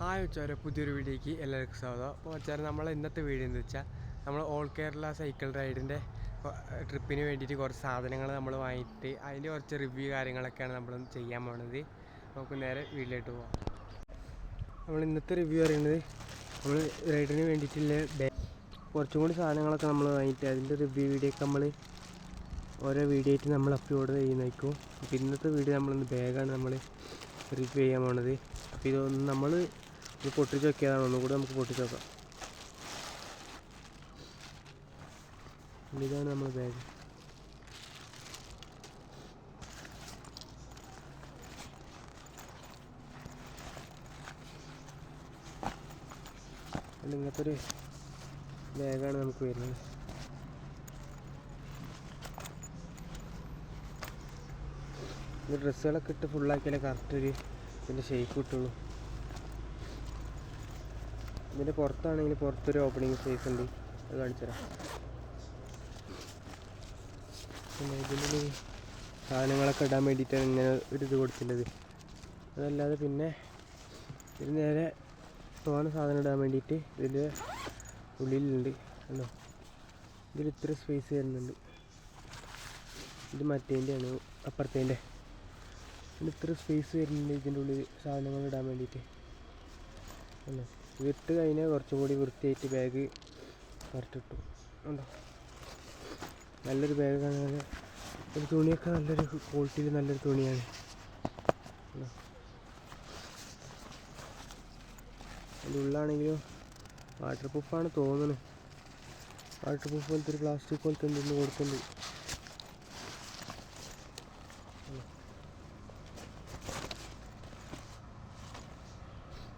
Hi ഉച്ചാരെ പുതിയൊരു വീഡിയോയ്ക്ക് എല്ലാവർക്കും സ്വാഗതം. അപ്പോൾ ഉച്ചാരെ നമ്മൾ ഇന്നത്തെ വീഡിയോ എന്ന് വെച്ചാൽ നമ്മൾ ഓൾ കേരള സൈക്കിൾ റൈഡിന്റെ ട്രിപ്പിന് വേണ്ടിയിട്ട് കുറച്ച് സാധനങ്ങൾ നമ്മൾ വാങ്ങിയിട്ട് അതിന്റെ കുറച്ച് റിവ്യൂ കാര്യങ്ങളൊക്കെയാണ് നമ്മൾ ചെയ്യാൻ പോണത്. നമുക്ക് നേരെ വീട്ടിലോട്ട് പോവാം. നമ്മൾ ഇന്നത്തെ റിവ്യൂ പറയുന്നത് നമ്മൾ റൈഡിന് വേണ്ടിയിട്ടുള്ള കുറച്ചും കൂടി സാധനങ്ങളൊക്കെ നമ്മൾ വാങ്ങിയിട്ട് അതിന്റെ റിവ്യൂ വീഡിയോ ഒക്കെ നമ്മൾ ഓരോ വീഡിയോ ആയിട്ട് നമ്മൾ അപ്ലോഡ് ചെയ്യുന്നതായിരിക്കും. അപ്പോൾ ഇന്നത്തെ വീഡിയോ നമ്മളിന്ന് ബാഗാണ് നമ്മൾ റിവ്യൂ ചെയ്യാൻ പോണത്. അപ്പോൾ ഇതൊന്നും നമ്മൾ ഇത് പൊട്ടിച്ച് വെക്കിയതാണ്. ഒന്നും കൂടെ നമുക്ക് പൊട്ടിച്ച് നോക്കാം ഇതാണ് നമ്മൾ ബാഗ് ഇങ്ങനത്തെ ഒരു ബാഗാണ് നമുക്ക് വരുന്നത്. ഡ്രസ്സുകളൊക്കെ ഇട്ട് ഫുള്ളാക്കിയാലേ കറക്റ്റ് ഒരു ഇതിന്റെ ഷേപ്പ് കിട്ടുള്ളൂ. ഇതിന്റെ പുറത്താണെങ്കിൽ പുറത്തൊരു ഓപ്പണിങ് സ്പേസ് ഉണ്ട്. അത് കാണിച്ചു തരാം. പിന്നെ ഇതിൽ സാധനങ്ങളൊക്കെ ഇടാൻ വേണ്ടിയിട്ടാണ് ഇങ്ങനെ ഒരു ഇത് കൊടുത്തിട്ടുള്ളത്. അതല്ലാതെ പിന്നെ ഇത് നേരെ തോന സാധനം ഇടാൻ വേണ്ടിയിട്ട് ഇതിന്റെ ഉള്ളിലുണ്ട്. അല്ലോ ഇതിൽ ഇത്ര സ്പേസ് വരുന്നുണ്ട്. ഇത് മറ്റേന്റെയാണ് അപ്പുറത്തേന്റെ ഇതിന് ഇത്ര സ്പേസ് വരുന്നുണ്ട് ഇതിന്റെ ഉള്ളിൽ സാധനങ്ങൾ ഇടാൻ വേണ്ടിയിട്ട്. അല്ലേ ഇതിട്ട് കഴിഞ്ഞാൽ കുറച്ചും കൂടി വൃത്തിയായിട്ട് ബാഗ് കറക്റ്റ് ഉണ്ടോ നല്ലൊരു ബാഗ് കാണാൻ. ഒരു തുണിയൊക്കെ നല്ലൊരു ക്വാളിറ്റിയിൽ നല്ലൊരു തുണിയാണ്? അതിന്റെ ഉള്ളാണെങ്കിലും വാട്ടർ പ്രൂഫാണ് തോന്നുന്നത് വാട്ടർ പ്രൂഫ് പോലത്തെ ഒരു പ്ലാസ്റ്റിക് പോലത്തെ എന്തെന്ന് കൊടുക്കുന്നുണ്ട്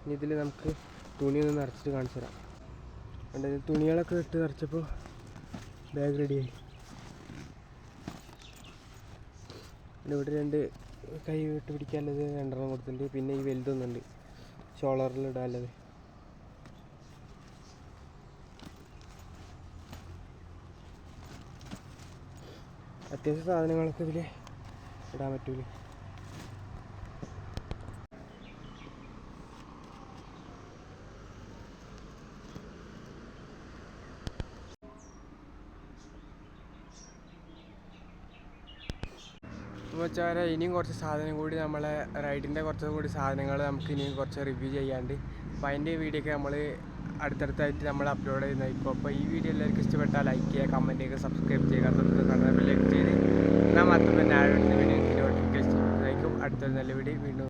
ഇനി ഇതിൽ നമുക്ക് തുണി ഒന്ന് നിറച്ചിട്ട് കാണിച്ചു തരാം. അതുകൊണ്ട് തുണികളൊക്കെ ഇട്ട് നിറച്ചപ്പോൾ ബാഗ് റെഡിയായി ഇവിടെ രണ്ട് കൈ വിട്ട് പിടിക്കാനുള്ളത് രണ്ടെണ്ണം കൊടുത്തിട്ടുണ്ട്. പിന്നെ ഈ വലുതൊന്നുണ്ട്. ഷോളറിൽ ഇടാനുള്ളത്. അത്യാവശ്യം സാധനങ്ങളൊക്കെ ഇതിൽ ഇടാൻ പറ്റൂലേ? അപ്പോൾ വെച്ചാൽ ഇനിയും കുറച്ച് സാധനം കൂടി നമ്മളെ റൈഡിന്റെ കുറച്ച് കൂടി സാധനങ്ങൾ നമുക്ക് ഇനിയും കുറച്ച് റിവ്യൂ ചെയ്യാണ്ട് അപ്പോൾ അതിന്റെ വീഡിയോ ഒക്കെ നമ്മൾ അടുത്തടുത്തായിട്ട് നമ്മൾ അപ്ലോഡ് ചെയ്യുന്നതായിരിക്കും. അപ്പോൾ ഈ വീഡിയോ എല്ലാവർക്കും ഇഷ്ടപ്പെട്ടാൽ ലൈക്ക് ചെയ്യുക കമന്റ് ചെയ്യുക സബ്സ്ക്രൈബ് ചെയ്യുക തൊട്ട് ലൈക്ക് ചെയ്ത് എന്നാൽ മാത്രമേ ഞാൻ വീഡിയോ നോട്ടിഫിക്കേഷൻ ആയിരിക്കും അടുത്തൊരു നല്ല വീഡിയോ വീണ്ടും